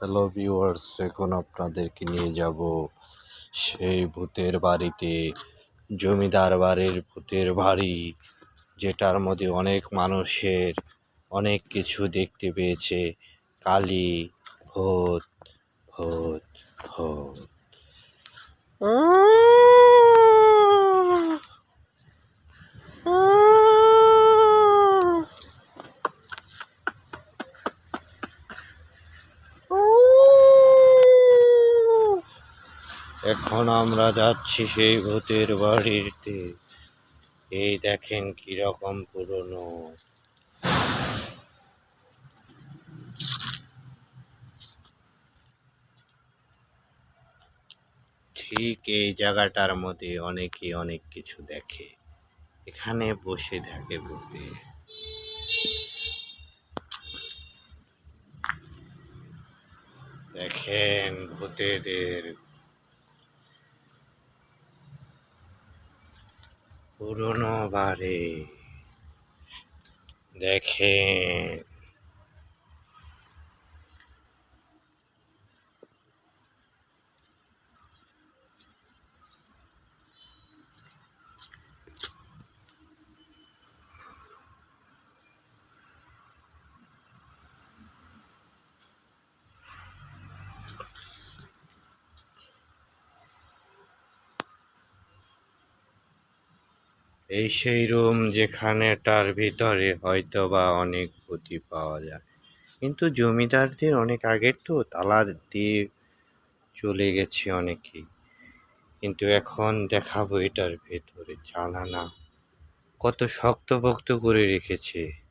Hello viewers, এখন আপনাদেরকে নিয়ে যাব সেই ভূতের বাড়িতে, জমিদার বাড়ির ভূতের বাড়ি, যেটার মধ্যে অনেক মানুষের অনেক কিছু দেখতে পেয়েছে। কালী, ভূত ভূত। এখন আমরা যাচ্ছি সেই ভূতের বাড়িতে। এই দেখেন কীরকম পুরনো। ঠিক এই জায়গাটার মধ্যে অনেকে অনেক কিছু দেখে। এখানে বসে থাকে ভূতে। দেখেন ভূতেদের পুরনো বাড়ি। দেখেন। এই সেই রুম যেখানে তার ভিতরে হয়তো বা অনেক ক্ষতি পাওয়া যায়। কিন্তু জমিদারদের অনেক আগের তো তালা দিয়ে চলে গেছে অনেকেই। কিন্তু এখন দেখাবো এটার ভেতরে জানানা কত শক্ত শক্তপোক্ত করে রেখেছে।